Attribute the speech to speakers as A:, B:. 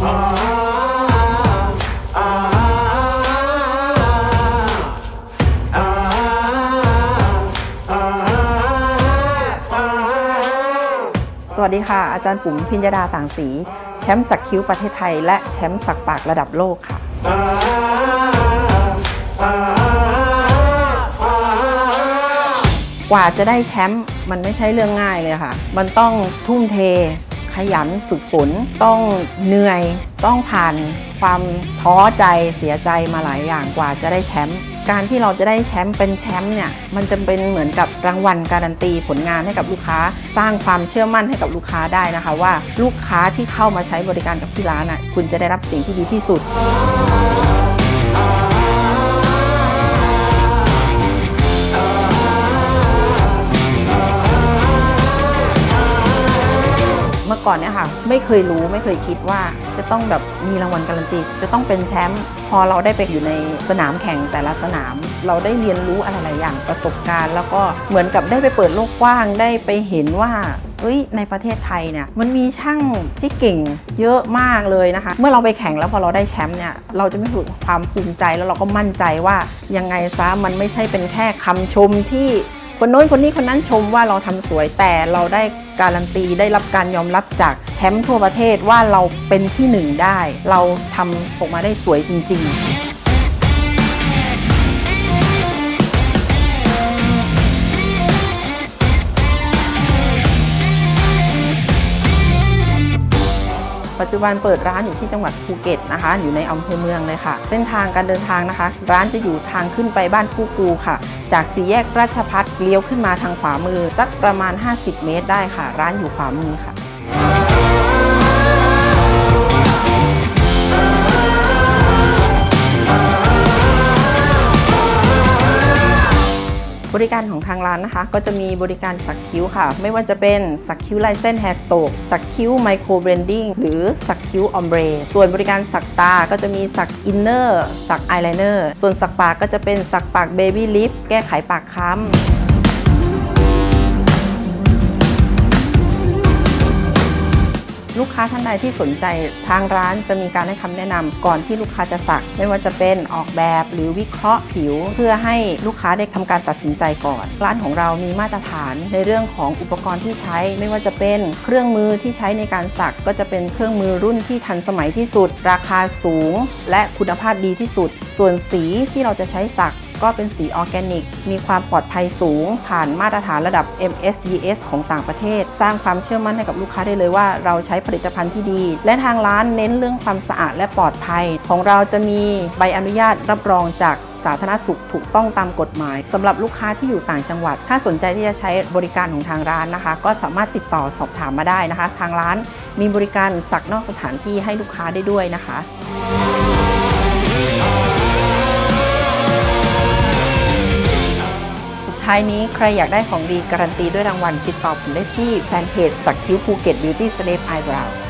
A: สวัสดีค่ะ อาจารย์ปุ๋มพิญญาดาต่างศรีแชมป์สักคิ้วประเทศไทย และแชมป์สักปากระดับโลกค่ะ กว่าจะได้แชมป์มันไม่ใช่เรื่องง่ายเลยค่ะ มันต้องทุ่มเท ยันฝึกฝน ต้องเหนื่อยต้องผ่านความท้อใจเสียใจมาหลายอย่างกว่าจะได้แชมป์การที่เราจะได้แชมป์เป็นแชมป์เนี่ยมันจะเป็นเหมือนกับรางวัลการันตีผลงานให้กับลูกค้า สร้างความเชื่อมั่นให้กับลูกค้าได้นะคะ ว่าลูกค้าที่เข้ามาใช้บริการกับที่ร้านอะคุณจะได้รับสิ่งที่ดีที่สุด อก่อนเนี่ยค่ะ ไม่เคยรู้ไม่เคยคิดว่าจะต้องแบบมีรางวัลการันตีจะต้องเป็นแชมป์พอเราได้ไปอยู่ในสนามแข่งแต่ละสนาม เราได้เรียนรู้อะไรหลายอย่างประสบการณ์ แล้วก็เหมือนกับได้ไปเปิดโลกกว้างได้ไปเห็นว่าเอ้ยในประเทศไทยเนี่ยมันมีช่างที่เก่งเยอะมากเลยนะคะ เมื่อเราไปแข่งแล้วพอเราได้แชมป์เนี่ยเราจะไม่ถูกความภูมิใจแล้วเราก็มั่นใจว่ายังไงซะมันไม่ใช่เป็นแค่คำชมที่ คนโน้นคนนี้คนนั้นชมว่าเราทำสวยแต่เราได้การันตีได้รับการยอมรับจากแชมป์ทั่วประเทศว่าเราเป็นที่หนึ่งได้ เราทำออกมาได้สวยจริง ๆ จจุบันเปิดร้านอยู่ที่จังหวัดภูเก็ตนะคะ อยู่ในอำเภอเมืองเลยค่ะ เส้นทางการเดินทางนะคะ ร้านจะอยู่ทางขึ้นไปบ้านคู่กูค่ะ จากสี่แยกราชพัฒเลี้ยวขึ้นมาทางขวามือสักประมาณ 50 เมตรได้ค่ะ ร้านอยู่ขวามือค่ะ บริการของทางร้านนะคะ ก็จะมีบริการสักคิ้วค่ะ ไม่ว่าจะเป็นสักคิ้วลายเส้นแฮสโตกสักคิ้วไมโครเบรนดิ้งหรือสักคิ้วออมเบรส่วนบริการสักตาก็จะมีสักอินเนอร์สักอายไลเนอร์ส่วนสักปากก็จะเป็นสักปากเบบี้ลิฟแก้ไขปากค้ำ ลูกค้าท่านใดที่สนใจทางร้านจะมีการให้คำแนะนำก่อนที่ลูกค้าจะสัก ไม่ว่าจะเป็นออกแบบหรือวิเคราะห์ผิว เพื่อให้ลูกค้าได้ทำการตัดสินใจก่อน ร้านของเรามีมาตรฐานในเรื่องของอุปกรณ์ที่ใช้ ไม่ว่าจะเป็นเครื่องมือที่ใช้ในการสัก ก็จะเป็นเครื่องมือรุ่นที่ทันสมัยที่สุด ราคาสูง และคุณภาพดีที่สุด ส่วนสีที่เราจะใช้สัก ก็เป็นสีออร์แกนิก มีความปลอดภัยสูง ผ่านมาตรฐานระดับ MSDS ของต่างประเทศ สร้างความเชื่อมั่นให้กับลูกค้าได้เลยว่าเราใช้ผลิตภัณฑ์ที่ดี และทางร้านเน้นเรื่องความสะอาดและปลอดภัย ของเราจะมีใบอนุญาตรับรองจากสาธารณสุขถูกต้องตามกฎหมายสำหรับลูกค้าที่อยู่ต่างจังหวัด ถ้าสนใจที่จะใช้บริการของทางร้านนะคะ ก็สามารถติดต่อสอบถามมาได้นะคะ ทางร้านมีบริการสักนอกสถานที่ให้ลูกค้าได้ด้วยนะคะ ท้ายนี้ใครอยากได้ของดีการันตีด้วยรางวัลติดต่อผมได้ที่แฟนเพจสักคิ้วภูเก็ตบิวตี้สเลปไอบราว